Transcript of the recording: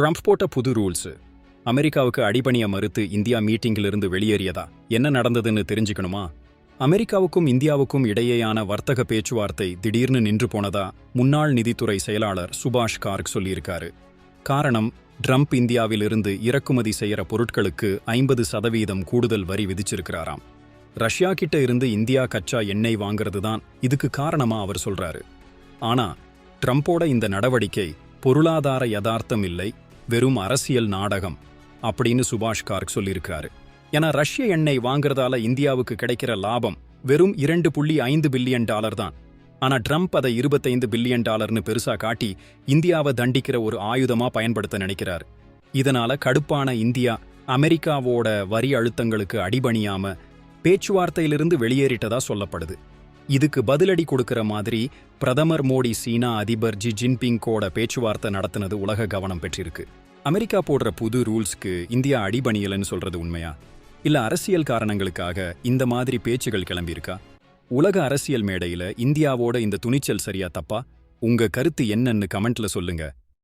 Trump போட்ட புது rules. அமெரிக்காவுக்கு அடிபணிய மறுத்து இந்தியா மீட்டிங்கிலிருந்து வெளியேறியதா? என்ன நடந்ததுன்னு தெரிஞ்சுக்கணுமா? அமெரிக்காவுக்கும் இந்தியாவுக்கும் இடையேயான வர்த்தக பேச்சுவார்த்தை திடீர்னு நின்று போனதா? முன்னாள் நிதித்துறை செயலாளர் சுபாஷ் கார்க் சொல்லியிருக்காரு. காரணம் ட்ரம்ப் இந்தியாவிலிருந்து இறக்குமதி செய்யற பொருட்களுக்கு ஐம்பது சதவீதம் கூடுதல் வரி விதிச்சிருக்கிறாராம். ரஷ்யா கிட்ட இருந்து இந்தியா கச்சா எண்ணெய் வாங்குறது தான் இதுக்கு காரணமா அவர் சொல்றாரு. ஆனா ட்ரம்ப்போட இந்த நடவடிக்கை பொருளாதார யதார்த்தம் இல்லை வெறும் அரசியல் நாடகம் அப்படின்னு சுபாஷ் கார்க் சொல்லியிருக்காரு ஏன்னா ரஷ்ய எண்ணெய் வாங்குறதால இந்தியாவுக்கு கிடைக்கிற லாபம் வெறும் இரண்டு புள்ளி ஐந்து பில்லியன் டாலர் தான். ஆனா ட்ரம்ப் அதை இருபத்தைந்து பில்லியன் டாலர்னு பெருசா காட்டி இந்தியாவை தண்டிக்கிற ஒரு ஆயுதமா பயன்படுத்த நினைக்கிறார். இதனால கடுப்பான இந்தியா அமெரிக்காவோட வரி அழுத்தங்களுக்கு அடிபணியாம பேச்சுவார்த்தையிலிருந்து வெளியேறிட்டதா சொல்லப்படுது. இதுக்கு பதிலடி கொடுக்கிற மாதிரி பிரதமர் மோடி சீனா அதிபர் ஜி ஜின்பிங்கோட பேச்சுவார்த்தை நடத்தினது உலக கவனம் பெற்றிருக்கு. அமெரிக்கா போடுற புது ரூல்ஸ்க்கு இந்தியா அடிபணியலன்னு சொல்றது உண்மையா? இல்ல அரசியல் காரணங்களுக்காக இந்த மாதிரி பேச்சுகள் கிளம்பியிருக்கா? உலக அரசியல் மேடையில இந்தியாவோட இந்த துணிச்சல் சரியா தப்பா? உங்க கருத்து என்னன்னு கமெண்ட்ல சொல்லுங்க.